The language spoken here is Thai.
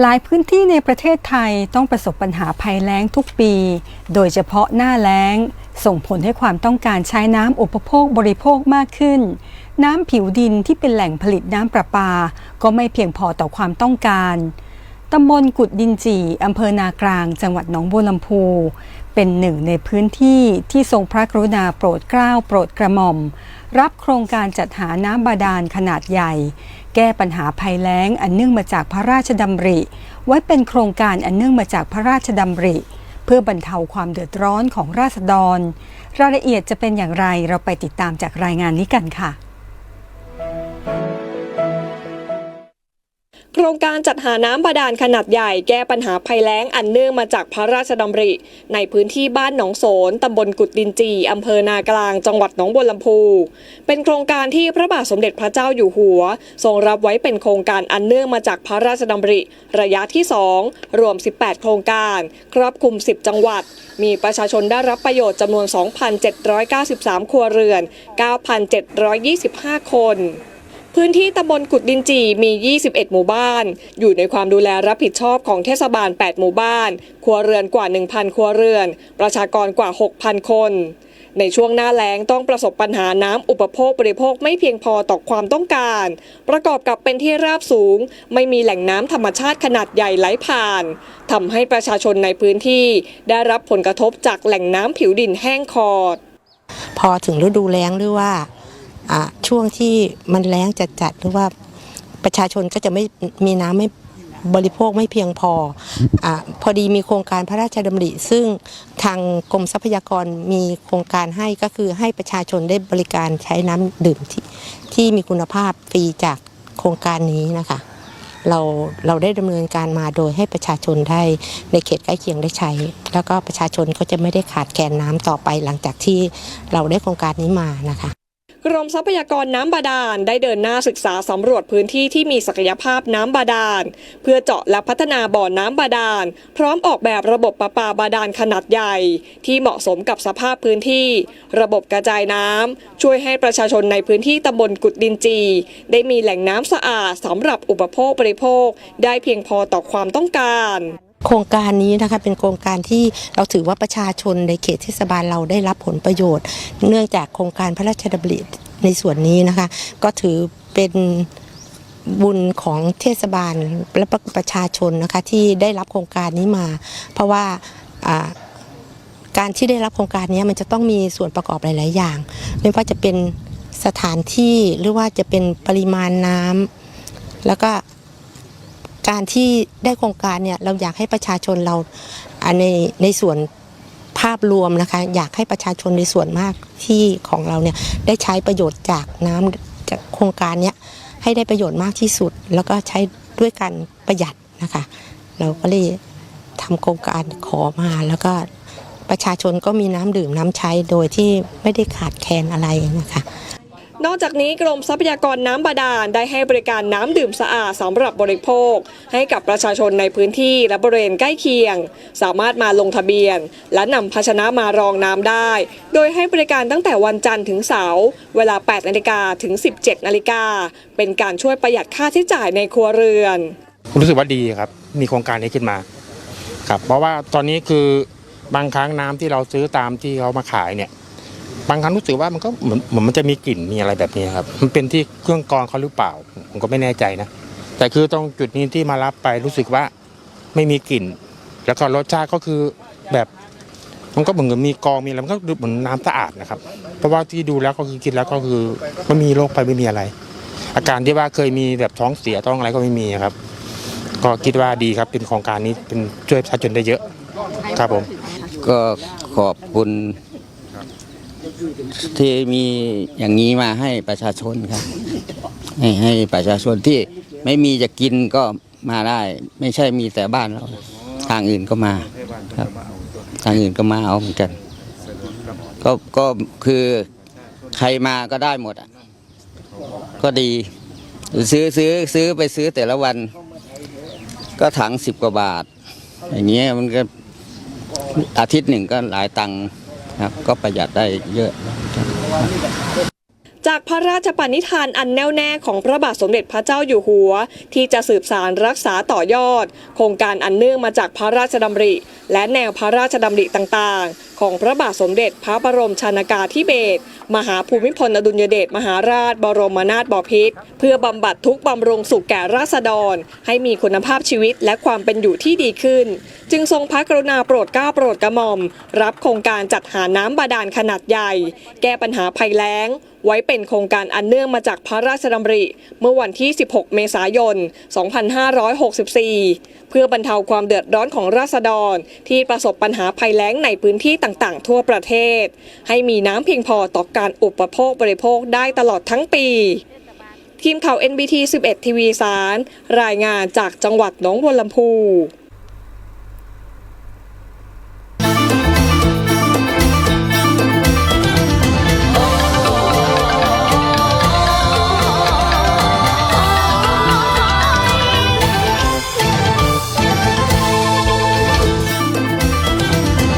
หลายพื้นที่ในประเทศไทยต้องประสบปัญหาภัยแล้งทุกปี โดยเฉพาะหน้าแล้ง ส่งผลให้ความต้องการใช้น้ำอุปโภคบริโภคมากขึ้น น้ำผิวดินที่เป็นแหล่งผลิตน้ำประปา ก็ไม่เพียงพอต่อความต้องการตำบลกุดดินจีอำเภอนากลาง จังหวัดหนองบัวลำพู เป็นหนึ่งในพื้นที่ที่ทรงพระกรุณาโปรดเกล้าโปรดกระหม่อม รับโครงการจัดหาน้ำบาดาลขนาดใหญ่ แก้ปัญหาภัยแล้งอันเนื่องมาจากพระราชดำริ ไว้เป็นโครงการอันเนื่องมาจากพระราชดำริ เพื่อบรรเทาความเดือดร้อนของราษฎร รายละเอียดจะเป็นอย่างไรเราไปติดตามจากรายงานนี้กันค่ะ โครงการจัดหาน้ำบาดาลขนาดใหญ่แก้ปัญหาภัยแล้งอันเนื่องมาจากพระราชดำริ ในพื้นที่บ้านหนองโสนตำบลกุดดินจีอำเภอนากลาง จังหวัดหนองบัวลำพู เป็นโครงการที่พระบาทสมเด็จพระเจ้าอยู่หัว ทรงรับไว้เป็นโครงการอันเนื่องมาจากพระราชดำริ ระยะที่ 2 รวม 18 โครงการ ครอบคลุม 10 จังหวัด มีประชาชนได้รับประโยชน์จำนวน 2,793 ครัวเรือน 9,725 คน พื้นที่ตำบลกุดดินจีมี 21 หมู่บ้าน อยู่ในความดูแลรับผิดชอบของเทศบาล 8 หมู่บ้าน ครัวเรือนกว่า 1,000 ครัวเรือน ประชากรกว่า 6,000 คน ในช่วงหน้าแล้งต้องประสบปัญหาน้ำอุปโภคบริโภคไม่เพียงพอต่อความต้องการ ประกอบกับเป็นที่ราบสูง ไม่มีแหล่งน้ำธรรมชาติขนาดใหญ่ไหลผ่านทำให้ประชาชนในพื้นที่ได้รับผลกระทบจากแหล่งน้ำผิวดินแห้งขอด พอถึงฤดูแล้งหรือว่าอ่า ช่วงที่มันแล้งจัดๆหรือว่าประชาชนก็จะไม่มีน้ำไม่บริโภคไม่เพียงพออพอดีมีโครงการพระราชดำริ ซึ่งทางกรมทรัพยากรมีโครงการให้ก็คือให้ประชาชนได้บริการใช้น้ำดื่มที่ที่มีคุณภาพฟรีจากโครงการนี้นะคะ เราเราได้ดำเนินการมาโดยให้ประชาชนได้ในเขตใกล้เคียงได้ใช้ แล้วก็ประชาชนก็จะไม่ได้ขาดแคลนน้ำต่อไปหลังจากที่เราได้โครงการนี้มานะคะ กรมทรัพยากรน้ำบาดาลได้เดินหน้าศึกษาสำรวจพื้นที่ที่มีศักยภาพน้ำบาดาล เพื่อเจาะและพัฒนาบ่อน้ำบาดาล พร้อมออกแบบระบบประปาบาดาลขนาดใหญ่ ที่เหมาะสมกับสภาพพื้นที่ ระบบกระจายน้ำช่วยให้ประชาชนในพื้นที่ตำบลกุดดินจี ได้มีแหล่งน้ำสะอาดสำหรับอุปโภคบริโภค ได้เพียงพอต่อความต้องการ โครงการนี้นะคะเป็นโครงการที่เราถือว่าประชาชนในเขตเทศบาลเราได้รับผลประโยชน์ เนื่องจากโครงการพระราชดำริในส่วนนี้นะคะ ก็ถือเป็นบุญของเทศบาลและประชาชนนะคะที่ได้รับโครงการนี้มา เพราะว่าการที่ได้รับโครงการนี้มันจะต้องมีส่วนประกอบหลาย ๆ อย่าง ไม่ว่าจะเป็นสถานที่หรือว่าจะเป็นปริมาณน้ำแล้วก็ การที่ได้โครงการเนี่ยเราอยากให้ประชาชนเราในในส่วนภาพรวมนะคะ อยากให้ประชาชนในส่วนมากที่ของเราเนี่ยได้ใช้ประโยชน์จากน้ำจากโครงการเนี้ยให้ได้ประโยชน์มากที่สุด แล้วก็ใช้ด้วยการประหยัดนะคะ เราก็เลยทำโครงการขอมาแล้วก็ประชาชนก็มีน้ำดื่มน้ำใช้โดยที่ไม่ได้ขาดแคลนอะไรนะคะ นอกจากนี้กรมทรัพยากรน้ำบาดาลได้ให้บริการน้ำดื่มสะอาดสำหรับบริโภค ให้กับประชาชนในพื้นที่และบริเวณใกล้เคียง สามารถมาลงทะเบียน และนำภาชนะมารองน้ำได้ โดยให้บริการตั้งแต่วันจันทร์ถึงเสาร์เวลา 8นาฬิกาถึง 17นาฬิกาเป็นการช่วยประหยัดค่าใช้จ่ายในครัวเรือน รู้สึกว่าดีครับ มีโครงการนี้ขึ้นมาครับเพราะว่าตอนนี้คือบางครั้งน้ำที่เราซื้อตามที่เขามาขายเนี่ย บางครั้งรู้สึกว่ามันก็เหมือนเหมือนมันจะมีกลิ่นมีอะไรแบบนี้ครับ มันเป็นที่เครื่องกรองเขาหรือเปล่า ผมก็ไม่แน่ใจนะ แต่คือตรงจุดนี้ที่มารับไปรู้สึกว่าไม่มีกลิ่น แล้วก็รสชาติก็คือแบบมันก็เหมือนกับมีกรองมีอะไรมันก็ดูเหมือนน้ำสะอาดนะครับ เพราะว่าที่ดูแล้วก็คือกินแล้วก็คือไม่มีโรคไปไม่มีอะไร อาการที่ว่าเคยมีแบบท้องเสียท้องอะไรก็ไม่มีครับ ก็คิดว่าดีครับเป็นโครงการนี้เป็นช่วยประชาชนได้เยอะ ครับผม ก็ขอบคุณ ที่มีอย่างนี้มาให้ประชาชนครับ ให้ให้ประชาชนที่ไม่มีจะกินก็มาได้ ไม่ใช่มีแต่บ้านเรา ทางอื่นก็มาครับ ทางอื่นก็มาเอาเหมือนกัน ก็ก็คือใครมาก็ได้หมดอะก็ดี ซื้อซื้อซื้อไปซื้อแต่ละวัน ก็ถังสิบกว่าบาท อย่างเงี้ยมันก็อาทิตย์หนึ่งก็หลายตังค์ ครับ ก็ประหยัดได้เยอะจากพระราชปณิธานอันแน่วแน่ของพระบาทสมเด็จพระเจ้าอยู่หัว ที่จะสืบสารรักษาต่อยอด โครงการอันเนื่องมาจากพระราชดำริ และแนวพระราชดำริต่างๆ ของพระบาทสมเด็จพระบรมชนากาธิเบศรมหาภูมิพลอดุลยเดชมหาราช บรมนาถบพิตรเพื่อบำบัดทุกข์บำรุงสุขแก่ราษฎร ให้มีคุณภาพชีวิตและความเป็นอยู่ที่ดีขึ้น จึงทรงพระกรุณาโปรดเกล้าโปรดกระหม่อม รับโครงการจัดหาน้ำบาดาลขนาดใหญ่ แก้ปัญหาภัยแล้ง ไว้เป็นโครงการอันเนื่องมาจากพระราชดำริ เมื่อวันที่ 16 เมษายน 2564 เพื่อบรรเทาความเดือดร้อนของราษฎร ที่ประสบปัญหาภัยแล้งในพื้นที่ต่างต่างๆ ทั่วประเทศ ให้มีน้ำเพียงพอต่อการอุปโภคบริโภคได้ตลอดทั้งปี ทีมข่าว NBT 11 ทีวีสาร รายงานจากจังหวัดหนองบัวลำพู